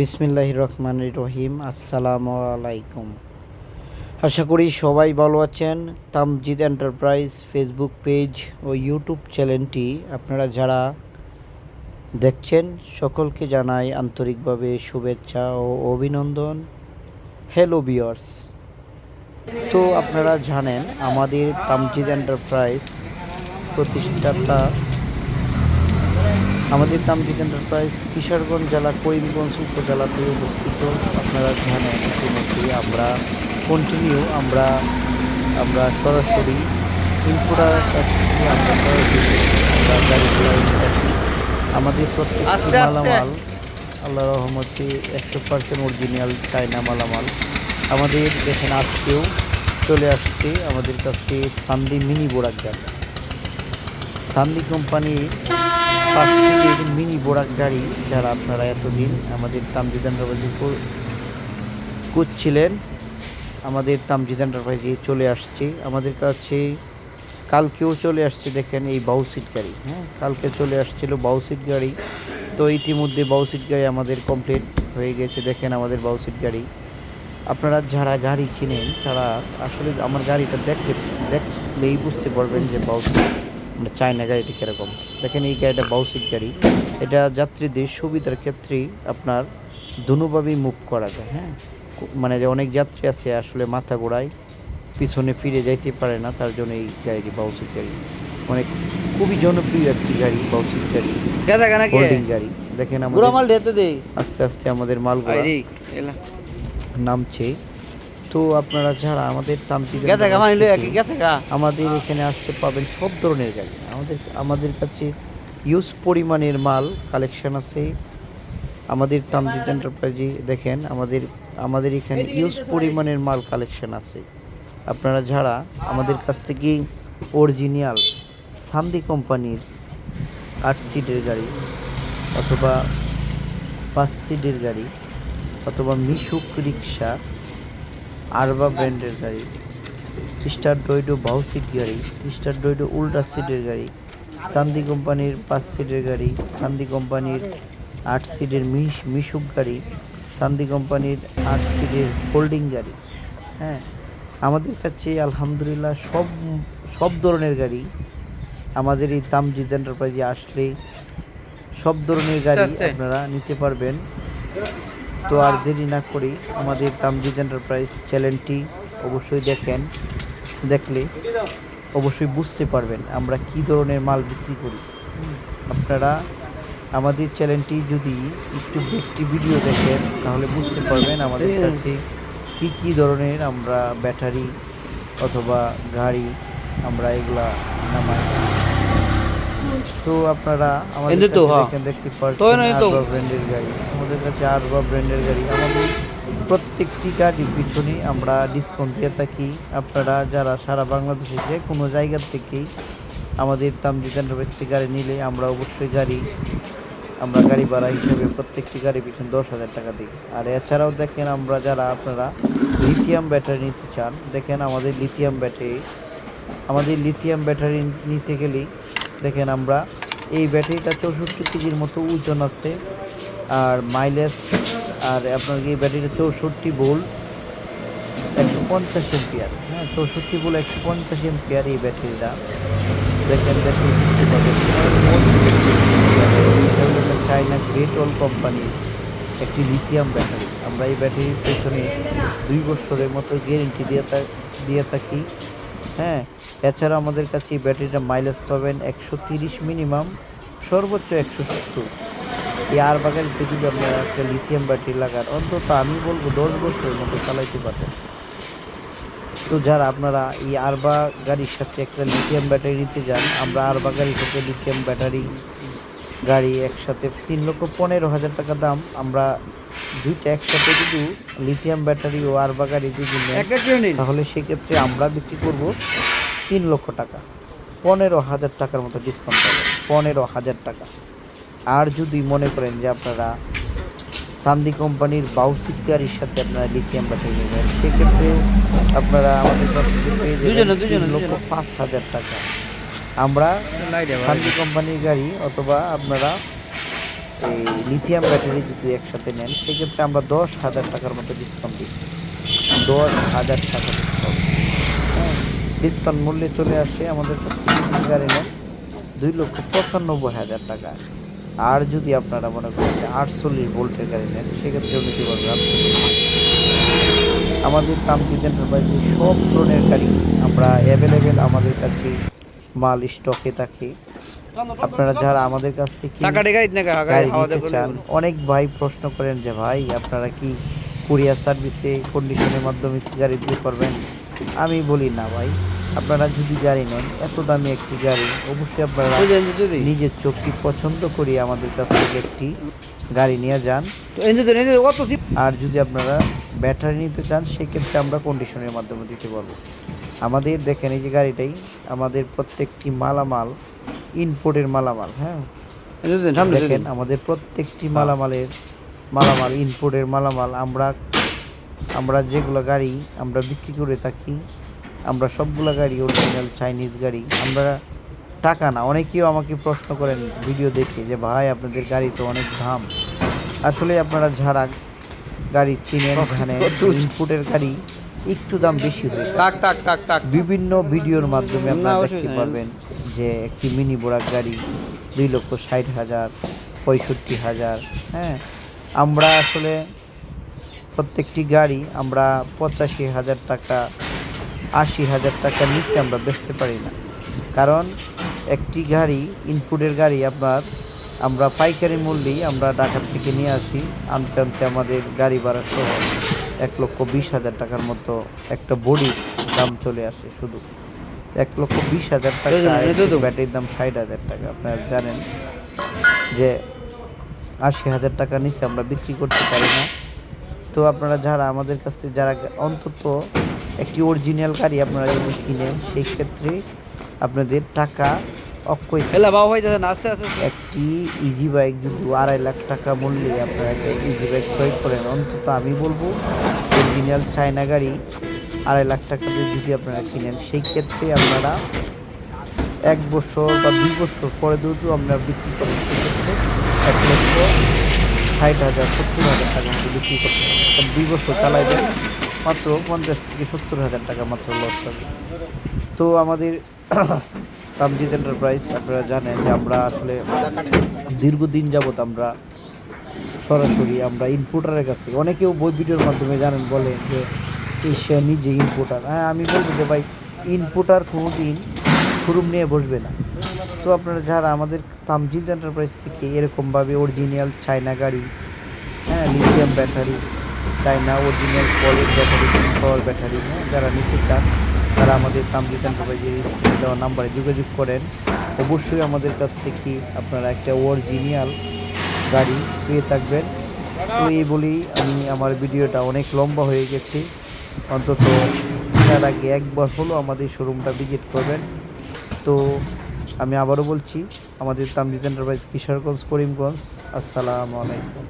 বিসমিল্লাহ রহমান রহিম, আসসালামু আলাইকুম। আশা করি সবাই ভালো আছেন। তামজিদ এন্টারপ্রাইজ ফেসবুক পেজ ও ইউটিউব চ্যানেলটি আপনারা যারা দেখছেন, সকলকে জানাই আন্তরিকভাবে শুভেচ্ছা ও অভিনন্দন। হ্যালো বিয়ার্স তো আপনারা জানেন, আমাদের তামজিদ এন্টারপ্রাইজ প্রতিষ্ঠাতা আমাদের তামজিদ এন্টারপ্রাইজ কিশোরগঞ্জ জেলা করিমগঞ্জ উপজেলাতে অবস্থিত আপনারা জানেন ইতিমধ্যে আমরা কন্টিনিউ আমরা আমরা সরাসরি কাছ থেকে আমরা সরাসরি আমরা গাড়ি থাকি আমাদের প্রত্যেকটি। মালামাল আল্লাহ রহমতে একশো পার্সেন্ট অরিজিনাল চায়না মালামাল। আমাদের দেখেন আজকেও চলে আসছে আমাদের কাছে সান্দি মিনি বোরাক গাড়ি সান্দি কোম্পানি পাঁচটির মিনি বোরাক গাড়ি যারা আপনারা এতদিন আমাদের তামজিদ এন্টারপ্রাইজে করছিলেন, আমাদের তামজিদ চলে আসছে। আমাদের কাছে কালকেও চলে আসছে, দেখেন এই বাউসিট গাড়ি হ্যাঁ? কালকে চলে আসছিল বাউসিট গাড়ি। তো ইতিমধ্যে বাউসিট গাড়ি আমাদের কমপ্লিট হয়ে গেছে, দেখেন আমাদের বাউসিট গাড়ি। আপনারা যারা গাড়ি চিনেন, তারা আসলে আমার গাড়িটা দেখলে দেখলেই বুঝতে পারবেন যে বাউসিট মানে চায়না গাড়িটি কীরকম? দেখেন এই গাড়িটা বাউসিক গাড়ি। এটা যাত্রীদের সুবিধার ক্ষেত্রেই আপনার দুভাবেই মুভ করা যায় হ্যাঁ? মানে যে অনেক যাত্রী আছে আসলে মাথা ঘোরায় পিছনে ফিরে যাইতে পারে না তার জন্য এই গাড়িটি বাউসিক গাড়ি। অনেক খুবই জনপ্রিয় একটি গাড়ি বাউসিক গাড়ি। হোল্ডিং গাড়ি। দেখেন আমাদের আস্তে আস্তে আমাদের মালগুলো নামছে। তো আপনারা যারা আমাদের তান্ত্রিক আমাদের এখানে আসতে পাবেন সব ধরনের গাড়ি। আমাদের আমাদের কাছে ইউজ পরিমাণের মাল কালেকশন আছে। আমাদের তান্ত্রিক এন্টারপ্রাইজে দেখেন আমাদের আমাদের এখানে ইউজ পরিমাণের মাল কালেকশন আছে। আপনারা যারা আমাদের কাছ থেকে অরিজিনাল সান্দি কোম্পানির আট সিটের গাড়ি অথবা পাঁচ সিটের গাড়ি অথবা মিশুক রিক্সা আরবা ব্র্যান্ডের গাড়ি। স্টার ডয়ডো বাউ সিট গাড়ি স্টার ডয়ডো উল্টা সিটের গাড়ি সান্দি কোম্পানির পাঁচ সিটের গাড়ি সান্দি কোম্পানির আট সিটের মিশ মিশুক গাড়ি সান্দি কোম্পানির আট সিটের হোল্ডিং গাড়ি। হ্যাঁ আমাদের কাছে আলহামদুলিল্লাহ সব সব ধরনের গাড়ি। আমাদের এই তামজিদ এন্টারপ্রাইজে আসলে সব ধরনের গাড়ি আপনারা নিতে পারবেন। তো আর দেরি না করি আমাদের তামজিদ এন্টারপ্রাইজ চ্যানেলটি অবশ্যই দেখেন, দেখলে অবশ্যই বুঝতে পারবেন আমরা কি ধরনের মাল বিক্রি করি। আপনারা আমাদের চ্যানেলটি যদি একটু একটি ভিডিও দেখেন, তাহলে বুঝতে পারবেন আমাদের কাছে কি কি ধরনের আমরা ব্যাটারি অথবা গাড়ি আমরা এগুলা নামাই। তো আপনারা আমাদের কাছে হ্যাঁ। দেখতে পাচ্ছেন আরবা ব্র্যান্ডের গাড়ি। আমাদের কাছে আরবা ব্র্যান্ডের গাড়ি। আমাদের প্রত্যেকটি গাড়ির পিছনে আমরা ডিসকাউন্ট দিয়ে থাকি। আপনারা যারা সারা বাংলাদেশে যে কোনো জায়গা থেকেই আমাদের তামজিদ এন্টারপ্রাইজ গাড়ি নিলে আমরা অবশ্যই গাড়ি আমরা গাড়ি ভাড়া হিসেবে প্রত্যেকটি গাড়ি পিছনে দশ হাজার টাকা দিই। আর এছাড়াও দেখেন আমরা যারা আপনারা লিথিয়াম ব্যাটারি নিতে চান দেখেন আমাদের লিথিয়াম ব্যাটারি আমাদের লিথিয়াম ব্যাটারি নিতে গেলেই দেখেন আমরা, এই ব্যাটারিটা চৌষট্টি কেজির মতো ওজন আছে, আর মাইলেজ আর আপনার এই ব্যাটারিটা চৌষট্টি বোল একশো পঞ্চাশ এম্পিয়ার। হ্যাঁ চৌষট্টি বোল একশো পঞ্চাশ এম্পিয়ার এই ব্যাটারিটা। দেখেন একটা চায়না গ্রেট অল কোম্পানির একটি লিথিয়াম ব্যাটারি আমরা এই ব্যাটারির পেছনে দুই বছরের মতো গ্যারেন্টি দিয়ে দিয়ে থাকি। হ্যাঁ এছাড়া আমাদের কাছে এই ব্যাটারিটা মাইলেজ পাবেন একশো তিরিশ মিনিমাম সর্বোচ্চ একশো সত্তর। এই আর বাগানিতে যদি আপনারা একটা লিথিয়াম ব্যাটারি লাগান, অন্তত আমি বলব দশ বছরের মতো চালাইতে পারবেন। তো যারা আপনারা এই আরবা গাড়ির সাথে একটা লিথিয়াম ব্যাটারি নিতে যান, আমরা আরবা গাড়ির সাথে লিথিয়াম ব্যাটারি গাড়ি একসাথে তিন লক্ষ পনেরো হাজার টাকা দাম। আমরা দুইটা একসাথে যদি লিথিয়াম ব্যাটারি ও আরবা গাড়ি যদি তাহলে সেক্ষেত্রে আমরা বিক্রি করব তিন লক্ষ টাকা। পনেরো হাজার টাকার মতো ডিসকাউন্ট পাবেন পনেরো হাজার টাকা। আর যদি মনে করেন যে আপনারা সান্দি কোম্পানির বাউসিক গাড়ির সাথে আপনারা লিথিয়াম ব্যাটারি নেবেন সেক্ষেত্রে আপনারা আমাদের কাছ থেকে পেয়ে যাবেন লক্ষ পাঁচ হাজার টাকা। আমরা সান্দি কোম্পানির গাড়ি অথবা আপনারা এই লিথিয়াম ব্যাটারি যদি একসাথে নেন সেক্ষেত্রে আমরা দশ হাজার টাকার মতো ডিসকাউন্ট দিই। দশ হাজার টাকা ডিসকাউন্ট হ্যাঁ ডিসকাউন্ট মূল্যে চলে আসে আমাদের গাড়ি নেন দুই লক্ষ পঁচানব্বই হাজার টাকা। আর যদি আপনারা মনে করেন যে আটচল্লিশ ভোল্টের গাড়ি নেন সেক্ষেত্রেও নিতে পারবেন আমাদের তামজিদ এন্টারপ্রাইজে সব ধরনের গাড়ি আমরা অ্যাভেলেবেল আমাদের কাছে মাল স্টকে থাকে। আপনারা যারা আমাদের কাছ থেকে গাড়ি নিতে চান অনেক ভাই প্রশ্ন করেন যে ভাই আপনারা কি কুরিয়ার সার্ভিসে কন্ডিশনের মাধ্যমে কি গাড়ি দিতে পারবেন আমি বলি না ভাই আপনারা যদি গাড়ি নেন এত দামি একটি গাড়ি অবশ্যই আপনারা নিজের চোখটি পছন্দ করে আমাদের কাছ থেকে একটি গাড়ি নিয়ে যান। আর যদি আপনারা ব্যাটারি নিতে চান সেক্ষেত্রে আমরা কন্ডিশনের মাধ্যমে দিতে পারব। আমাদের দেখেন এই যে গাড়িটাই আমাদের প্রত্যেকটি মালামাল ইনপোর্টের মালামাল হ্যাঁ? দেখেন আমাদের প্রত্যেকটি মালামালের মালামাল ইনপোর্টের মালামাল আমরা আমরা যেগুলো গাড়ি আমরা বিক্রি করে থাকি আমরা সবগুলো গাড়ি অরিজিনাল চাইনিজ গাড়ি আমরা টাকা না অনেকেও আমাকে প্রশ্ন করেন ভিডিও দেখে যে ভাই আপনাদের গাড়ি তো অনেক দাম। আসলে আপনারা যারা গাড়ি চিনেন জানেন ইনপুটের গাড়ি একটু দাম বেশি হয়ে বিভিন্ন ভিডিওর মাধ্যমে আপনারা দেখতে। পারবেন যে একটি মিনি বোরাক গাড়ি দুই লক্ষ ষাট হাজার পঁয়ষট্টি হাজার হ্যাঁ? আমরা আসলে প্রত্যেকটি গাড়ি আমরা পঁচাশি হাজার টাকা আশি হাজার টাকা নিচে আমরা বেচতে পারি না। কারণ একটি গাড়ি ইনপুটের গাড়ি আপনার আমরা পাইকারি মূল্যেই আমরা ঢাকা থেকে নিয়ে আসি আনতে আনতে আমাদের গাড়ি ভাড়া সহ। এক লক্ষ বিশ হাজার টাকার মতো একটা বডির দাম চলে আসে শুধু এক লক্ষ বিশ হাজার টাকা। ব্যাটারির দাম ষাট হাজার টাকা আপনারা জানেন যে আশি হাজার টাকা নিচে আমরা বিক্রি করতে পারি না তো আপনারা যারা আমাদের কাছ থেকে যারা অন্তত একটি অরিজিনাল গাড়ি আপনারা যদি কিনেন সেই ক্ষেত্রে আপনাদের টাকা অক্ষয়। এলা বাবা হয়ে যাচ্ছে আস্তে আস্তে একটি ইজি বাইক যদি আড়াই লাখ টাকা মূল্যে আপনারা একটা ইজি বাইক ক্রয় করেন অন্তত আমি বলব অরিজিনাল চায়না গাড়ি আড়াই লাখ টাকা দিয়ে যদি আপনারা কিনেন সেই ক্ষেত্রে আপনারা এক বছর বা দুই বছর পরে দুটো আপনারা বিক্রি করেন সেক্ষেত্রে এক লক্ষ ষাট হাজার সত্তর হাজার টাকা মতো বিক্রি করতে পারেন দুই বছর চালাই দেন মাত্র পঞ্চাশ থেকে সত্তর হাজার টাকা মাত্র লস হবে। তো আমাদের তামজিদ এন্টারপ্রাইজ আপনারা জানেন যে আমরা আসলে দীর্ঘদিন যাবত আমরা সরাসরি আমরা ইনপুটারের কাছ থেকে, অনেকেও বই ভিডিওর মাধ্যমে জানেন বলে যে সে নিজে ইনপুটার হ্যাঁ আমি বলব যে ভাই ইনপুটার কোনো দিন শোরুম নিয়ে বসবে না। তো আপনারা যারা আমাদের তামজিদ এন্টারপ্রাইজ থেকে এরকমভাবে অরিজিনাল চায়না গাড়ি হ্যাঁ লিথিয়াম ব্যাটারি চায়না অরিজিনাল কলের ব্যাটারি পাওয়ার ব্যাটারি হ্যাঁ যারা নিতে চান তারা আমাদের তামজিদ এন্টারপ্রাইজের স্ক্রিনে দেওয়া নাম্বারে যোগাযোগ করেন। অবশ্যই আমাদের কাছ থেকে আপনারা একটা অরিজিনাল গাড়ি পেয়ে থাকবেন। তো এই বলেই আমি আমার ভিডিওটা অনেক লম্বা হয়ে গেছে। অন্তত তার আগে একবার হলো আমাদের শোরুমটা ভিজিট করবেন। তো আমি আবারও বলছি, আমাদের তামজিদ এন্টারপ্রাইজ কিশোরগঞ্জ, করিমগঞ্জ। আসসালামু আলাইকুম।